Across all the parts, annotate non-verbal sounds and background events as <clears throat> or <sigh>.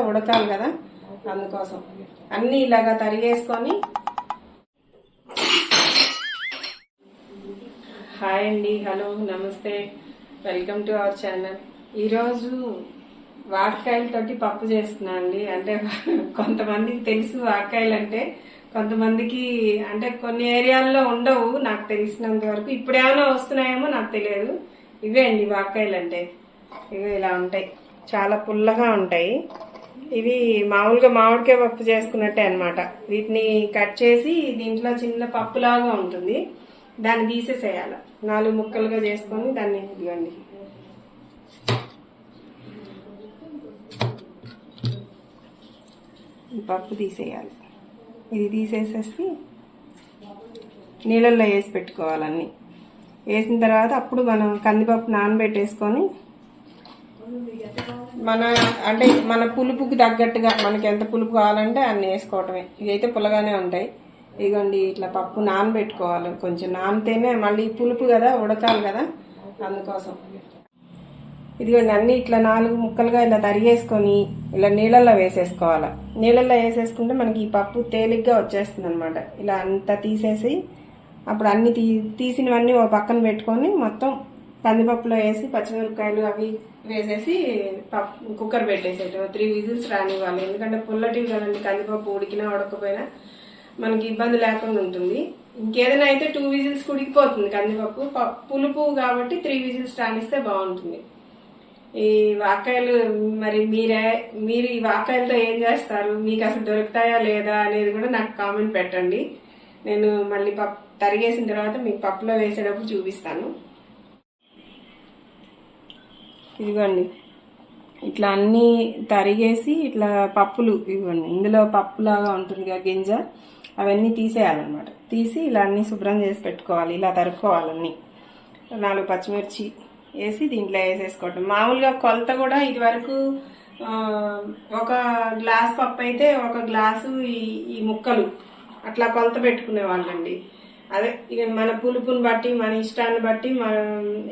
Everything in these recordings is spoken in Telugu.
ఉడకాలి కదా? అందుకోసం. అన్నీ ఇలాగా తరిగేసుకొని హాయ్ అండి హలో నమస్తే. Welcome to our channel. ఈరోజు వాడకాయలతోటి పప్పు చేస్తున్నా అండి. అంటే <laughs> కొంతమందికి తెలుసు వాడకాయలు అంటే కొంతమందికి అంటే కొన్ని ఏరియాల్లో ఉండవు నాకు తెలిసినంత వరకు. ఇప్పుడు ఏమైనా వస్తున్నాయేమో నాకు తెలియదు. ఇవే అండి వాకాయలు అంటే ఇవి ఇలా ఉంటాయి. చాలా పుల్లగా ఉంటాయి. ఇవి మామూలుగా మామిడికాయ పప్పు చేసుకున్నట్టే అన్నమాట. వీటిని కట్ చేసి దీంట్లో చిన్న పప్పులాగా ఉంటుంది. దాన్ని తీసేసేయాలి. నాలుగు ముక్కలుగా చేసుకొని దాన్ని ఇవ్వండి పప్పు తీసేయాలి. ఇది తీసేసేసి నీళ్ళల్లో వేసి పెట్టుకోవాలన్నీ వేసిన తర్వాత అప్పుడు మనం కందిపప్పు నానబెట్టేసుకొని మన అంటే మన పులుపుకి తగ్గట్టుగా మనకి ఎంత పులుపు కావాలంటే అన్ని వేసుకోవటమే. ఇవైతే పుల్లగానే ఉంటాయి. ఇదిగోండి ఇట్లా పప్పు నానబెట్టుకోవాలి. కొంచెం నానితేనే మళ్ళీ పులుపు కదా ఉడకాలి కదా. అందుకోసం. ఇదిగోండి అన్ని ఇట్లా నాలుగు ముక్కలుగా ఇలా తరిగేసుకొని ఇలా నీళ్ళల్లో వేసేసుకోవాలి. నీళ్ళల్లో వేసేసుకుంటే మనకి ఈ పప్పు తేలిగ్గా వచ్చేస్తుంది అనమాట ఇలా అంతా తీసేసి అప్పుడు అన్ని తీ తీసినవన్నీ ఓ పక్కన పెట్టుకొని మొత్తం కందిపప్పులో వేసి పచ్చిమిరపకాయలు అవి వేసేసి పప్పు కుక్కర్ పెట్టేసేట త్రీ విజిల్స్ రానివ్వాలి. ఎందుకంటే పుల్లటివి కదండి కందిపప్పు ఉడికినా ఉడకపోయినా మనకి ఇబ్బంది లేకుండా ఉంటుంది. ఇంకేదైనా అయితే టూ విజిల్స్ ఉడికిపోతుంది కందిపప్పు. ప- పులుపు కాబట్టి త్రీ విజిల్స్ రానిస్తే బాగుంటుంది. ఈ వాకాయలు మరి మీరే మీరు ఈ వాకాయలతో ఏం చేస్తారు? మీకు అసలు దొరుకుతాయా లేదా అనేది కూడా నాకు కామెంట్ పెట్టండి. నేను మళ్ళీ పప్పు తరిగేసిన తర్వాత మీకు పప్పులో వేసేటప్పుడు చూపిస్తాను. ఇదిగోండి. ఇట్లా అన్నీ తరిగేసి ఇట్లా పప్పులు ఇవ్వండి. ఇందులో పప్పులాగా ఉంటుంది కదా గింజ అవన్నీ తీసేయాలన్నమాట. తీసి ఇలా అన్నీ శుభ్రం చేసి పెట్టుకోవాలి. ఇలా తరుక్కోవాలన్నీ నాలుగు పచ్చిమిర్చి వేసి దీంట్లో వేసేసుకోవటం. మామూలుగా కొలత కూడా ఇది వరకు ఒక గ్లాస్ పప్పు అయితే ఒక గ్లాసు ఈ ఈ ముక్కలు. అట్లా కొలత పెట్టుకునే వాళ్ళండి. అదే ఇక మన పులుపుని బట్టి మన ఇష్టాన్ని బట్టి మనం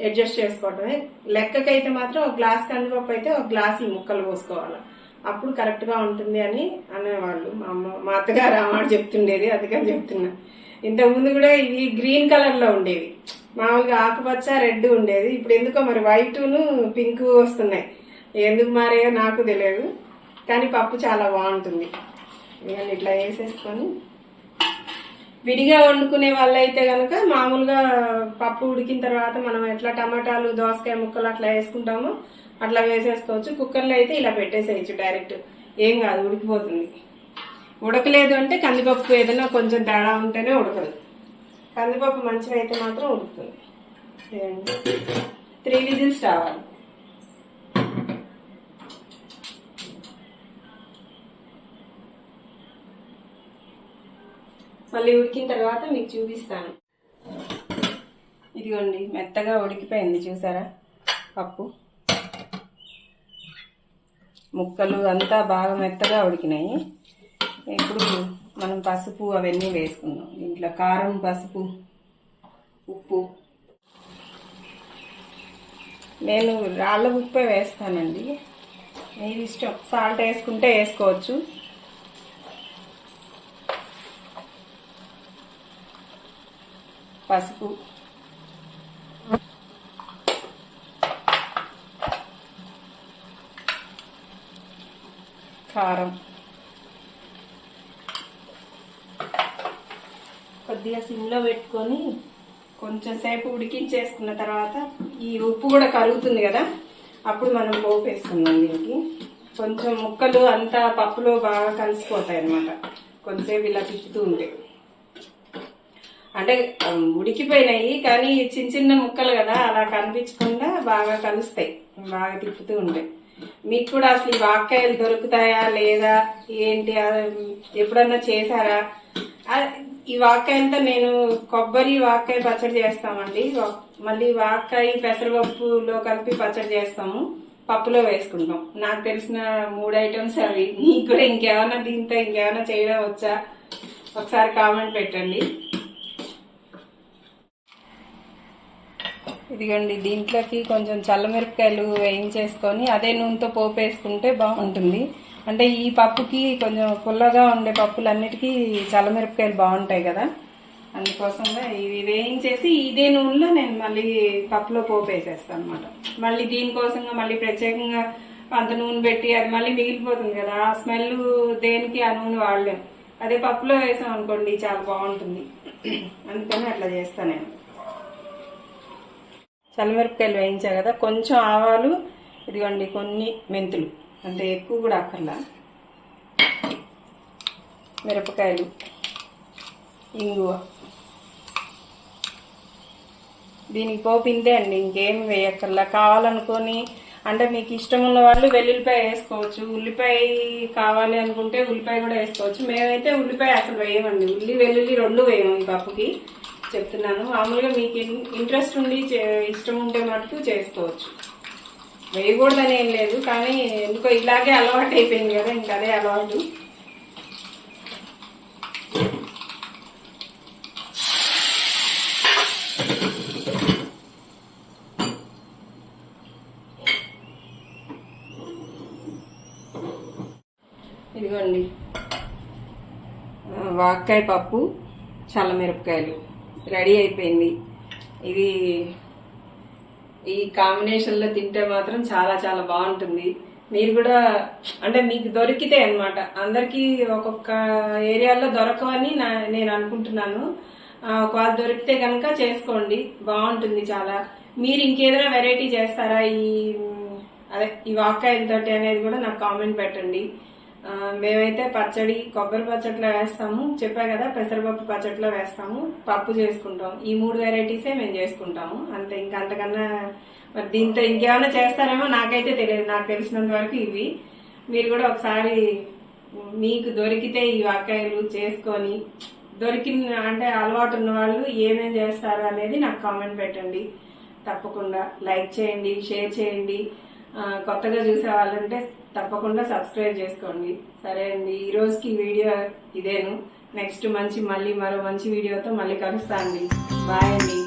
అడ్జస్ట్ చేసుకోవటమే. లెక్కకైతే మాత్రం ఒక గ్లాస్ కందిపప్పు అయితే ఒక గ్లాస్ ఈ ముక్కలు పోసుకోవాలి. అప్పుడు కరెక్ట్గా ఉంటుంది అని అనేవాళ్ళు. మా అమ్మ మా అత్తగారు అమ్మ చెప్తుండేది అందుకని చెప్తున్నా. ఇంతకుముందు కూడా ఇవి గ్రీన్ కలర్లో ఉండేవి. మామూలుగా ఆకుపచ్చ రెడ్ ఉండేది. ఇప్పుడు ఎందుకో మరి వైట్ను పింక్ వస్తున్నాయి. ఎందుకు మారాయో నాకు తెలియదు. కానీ పప్పు చాలా బాగుంటుంది. ఇవన్నీ ఇట్లా వేసేసుకొని విడిగా వండుకునే వాళ్ళైతే కనుక మామూలుగా పప్పు ఉడికిన తర్వాత మనం ఎట్లా టమాటాలు దోసకాయ ముక్కలు అట్లా వేసుకుంటామో అట్లా వేసేసుకోవచ్చు. కుక్కర్లో అయితే ఇలా పెట్టేసేయచ్చు డైరెక్ట్. ఏం కాదు ఉడికిపోతుంది. ఉడకలేదు అంటే కందిపప్పు ఏదైనా కొంచెం తేడా ఉంటేనే ఉడకదు. కందిపప్పు మంచిగా అయితే మాత్రం ఉడుకుతుంది. త్రీ విజిల్స్ రావాలి. మళ్ళీ ఉడికిన తర్వాత మీకు చూపిస్తాను. ఇదిగోండి మెత్తగా ఉడికిపోయింది చూసారా? పప్పు. ముక్కలు అంతా బాగా మెత్తగా ఉడికినాయి. ఇప్పుడు మనం పసుపు అవన్నీ వేసుకుందాం. దీంట్లో కారం పసుపు ఉప్పు. నేను రాళ్ళ ఉప్పే వేస్తానండి. మీరు ఇష్టం. సాల్ట్ వేసుకుంటే వేసుకోవచ్చు. పసుపు. కారం. కొద్దిగా సిమ్లో పెట్టుకొని కొంచెం సేపు ఉడికించేసుకున్న తర్వాత ఈ ఉప్పు కూడా కరుగుతుంది కదా అప్పుడు మనం పోపు వేసుకుందాం దీనికి. కొంచెం ముక్కలు అంతా పప్పులో బాగా కలిసిపోతాయి అన్నమాట కొంచెంసేపు ఇలా తిప్పుతూ ఉంటే. అంటే ఉడికిపోయినాయి కానీ చిన్న చిన్న ముక్కలు కదా అలా కనిపించకుండా బాగా కలుస్తాయి బాగా తిప్పుతూ ఉంటాయి. మీకు కూడా అసలు ఈ వాక్కాయలు దొరుకుతాయా లేదా ఏంటి అది ఎప్పుడన్నా చేశారా? ఈ వాక్కాయలతో నేను కొబ్బరి వాక్కాయ పచ్చడి చేస్తామండి. మళ్ళీ వాక్కాయ పెసరపప్పులో కలిపి పచ్చడి చేస్తాము. పప్పులో వేసుకుంటాం. నాకు తెలిసిన మూడు ఐటమ్స్ అవి. మీకు కూడా ఇంకేమైనా దీంతో ఇంకేమైనా చేయడం వచ్చా? ఒకసారి కామెంట్ పెట్టండి. ఇదిగోండి దీంట్లోకి కొంచెం చల్లమిరపకాయలు వేయించేసుకొని అదే నూనెతో పోపు వేసుకుంటే బాగుంటుంది. అంటే ఈ పప్పుకి కొంచెం పుల్లగా ఉండే పప్పులన్నిటికీ చల్లమిరపకాయలు బాగుంటాయి కదా. అందుకోసంగా ఇవి వేయించేసి ఇదే నూనెలో నేను మళ్ళీ పప్పులో పోపు వేసేస్తాను అనమాట మళ్ళీ దీనికోసంగా మళ్ళీ ప్రత్యేకంగా అంత నూనె పెట్టి అది మళ్ళీ మిగిలిపోతుంది కదా. ఆ స్మెల్ దేనికి ఆ నూనె వాడలేము అదే పప్పులో వేసాం అనుకోండి చాలా బాగుంటుంది. <clears throat> అందుకని అట్లా చేస్తాను నేను. చల్లమిరపకాయలు వేయించా కదా కొంచెం ఆవాలు ఇదిగోండి కొన్ని మెంతులు. అంత ఎక్కువ కూడా అక్కర్లా మిరపకాయలు ఇంగువ. దీనికి పోపు ఇంతే అండి ఇంకేం వేయక్కర్లా. కావాలనుకొని అంటే మీకు ఇష్టం ఉన్న వాళ్ళు వెల్లుల్లిపాయ వేసుకోవచ్చు. ఉల్లిపాయ కావాలి అనుకుంటే ఉల్లిపాయ కూడా వేసుకోవచ్చు. మేమైతే ఉల్లిపాయ అసలు వేయమండి. ఉల్లి వెల్లుల్లి రెండు వేయము ఈ పప్పుకి. చెప్తున్నాను. మామూలుగా మీకు ఇంట్రెస్ట్ ఉండి చే- ఇష్టం ఉంటే మటుకు చేసుకోవచ్చు. వేయకూడదని ఏం లేదు కానీ ఎందుకో ఇలాగే అలవాటు అయిపోయింది కదా ఇంకా అదే అలవాటు. ఇదిగోండి. ఆ, వాక్కాయ పప్పు చల్లమిరపకాయలు రెడీ అయిపోయింది. ఇది ఈ కాంబినేషన్లో తింటే మాత్రం చాలా చాలా బాగుంటుంది. మీరు కూడా అంటే మీకు దొరికితే అన్నమాట. అందరికీ ఒక్కొక్క ఏరియాలో దొరకవని నా నేను అనుకుంటున్నాను. ఒకవేళ దొరికితే కనుక చేసుకోండి. బాగుంటుంది చాలా. మీరు ఇంకేదైనా వెరైటీ చేస్తారా? ఈ అదే ఈ వాక్కాయలతోటి అనేది కూడా నాకు కామెంట్ పెట్టండి. మేమైతే పచ్చడి కొబ్బరి పచ్చట్లో వేస్తాము. చెప్పా కదా పెసరపప్పు పచ్చట్లో వేస్తాము. పప్పు చేసుకుంటాం. ఈ మూడు వెరైటీసే మేము చేసుకుంటాము. అంతే ఇంకా అంతకన్నా మరి దీంతో ఇంకేమైనా చేస్తారేమో నాకైతే తెలియదు. నాకు తెలిసినంత వరకు ఇవి. మీరు కూడా ఒకసారి మీకు దొరికితే ఈ వాకాయలు చేసుకొని దొరికిన అంటే అలవాటు ఉన్న వాళ్ళు ఏమేం చేస్తారు అనేది నాకు కామెంట్ పెట్టండి. తప్పకుండా లైక్ చేయండి షేర్ చేయండి. కొత్తగా చూసే వాళ్ళుంటే తప్పకుండా సబ్స్క్రైబ్ చేసుకోండి. సరే అండి ఈ రోజుకి వీడియో ఇదేను. నెక్స్ట్ మంచి మళ్ళీ మరో మంచి వీడియోతో మళ్ళీ కలుస్తా అండి బాయ్ అండి.